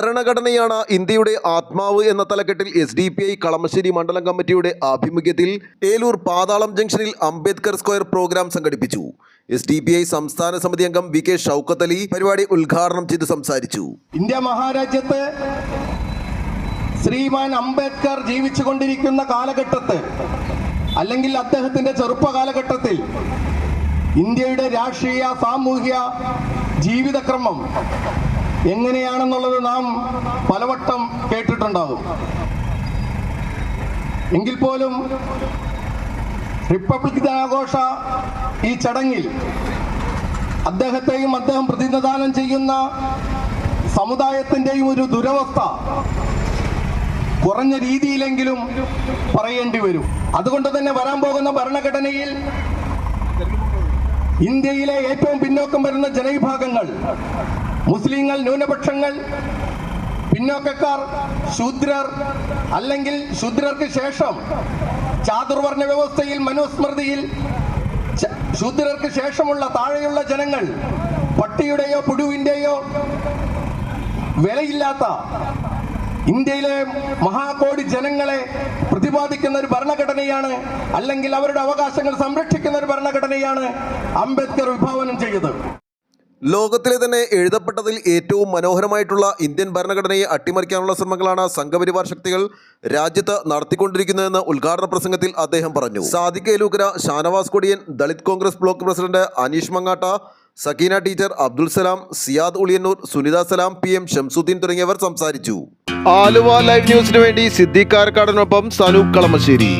ഭരണഘടനയാണ് ഇന്ത്യയുടെ ആത്മാവ് എന്ന തലക്കെട്ടിൽ S D P I Kalamassery മണ്ഡലം കമ്മിറ്റിയുടെ ആഭിമുഖ്യത്തിൽ ഏലൂർ പാതാളം ജംഗ്ഷനിൽ അംബേദ്കർ സ്ക്വയർ പ്രോഗ്രാം സംഘടിപ്പിച്ചു. എസ് ഡി പി ഐ സംസ്ഥാന സമിതി അംഗം വി കെ ഷൗക്കത്ത് അലി പരിപാടി ഉദ്ഘാടനം ചെയ്ത് സംസാരിച്ചു. ഇന്ത്യ മഹാരാജ്യത്ത് ശ്രീമാൻ അംബേദ്കർ ജീവിച്ചു കൊണ്ടിരിക്കുന്ന കാലഘട്ടത്ത് അല്ലെങ്കിൽ അദ്ദേഹത്തിന്റെ ചെറുപ്പ കാലഘട്ടത്തിൽ ഇന്ത്യയുടെ രാഷ്ട്രീയ സാമൂഹ്യ ജീവിതക്രമം എങ്ങനെയാണെന്നുള്ളത് നാം പലവട്ടം കേട്ടിട്ടുണ്ടാകും എങ്കിൽ പോലും റിപ്പബ്ലിക് ദിനാഘോഷ ഈ ചടങ്ങിൽ അദ്ദേഹത്തെയും അദ്ദേഹം പ്രതിനിധാനം ചെയ്യുന്ന സമുദായത്തിന്റെയും ഒരു ദുരവസ്ഥ കുറഞ്ഞ രീതിയിലെങ്കിലും പറയേണ്ടി വരും. അതുകൊണ്ട് തന്നെ വരാൻ പോകുന്ന ഭരണഘടനയിൽ ഇന്ത്യയിലെ ഏറ്റവും പിന്നോക്കം വരുന്ന ജനവിഭാഗങ്ങൾ മുസ്ലിങ്ങൾ ന്യൂനപക്ഷങ്ങൾ പിന്നോക്കക്കാർ ശൂദ്രർ അല്ലെങ്കിൽ ശൂദ്രർക്ക് ശേഷം ചാതുർവർണ വ്യവസ്ഥയിൽ മനുസ്മൃതിയിൽ ശൂദ്രർക്ക് ശേഷമുള്ള താഴെയുള്ള ജനങ്ങൾ പട്ടിയുടെയോ പുടുവിന്റെയോ വിലയില്ലാത്ത ഇന്ത്യയിലെ മഹാകോടി ജനങ്ങളെ പ്രതിപാദിക്കുന്ന ഒരു ഭരണഘടനയാണ് അല്ലെങ്കിൽ അവരുടെ അവകാശങ്ങൾ സംരക്ഷിക്കുന്ന ഒരു ഭരണഘടനയാണ് അംബേദ്കർ വിഭാവനം ചെയ്തത്. ലോകത്തിലെ തന്നെ എഴുതപ്പെട്ടതിൽ ഏറ്റവും മനോഹരമായിട്ടുള്ള ഇന്ത്യൻ ഭരണഘടനയെ അട്ടിമറിക്കാനുള്ള ശ്രമങ്ങളാണ് സംഘപരിവാർ ശക്തികൾ രാജ്യത്ത് നടത്തിക്കൊണ്ടിരിക്കുന്നതെന്ന് ഉദ്ഘാടന പ്രസംഗത്തിൽ അദ്ദേഹം പറഞ്ഞു. Sadiq Elookkara Shanavas Kodiyan Dalit Congress block president Aneesh Mangatta Sakeena teacher Abdul Salam Siyad Uliyannoor Sunitha Salam P M Shamsuddin തുടങ്ങിയവർ സംസാരിച്ചു. ആലുവ ലൈവ് ന്യൂസിനു വേണ്ടി സിദ്ദീഖ് കാരക്കാടനൊപ്പം സനൂപ് കളമശ്ശേരി.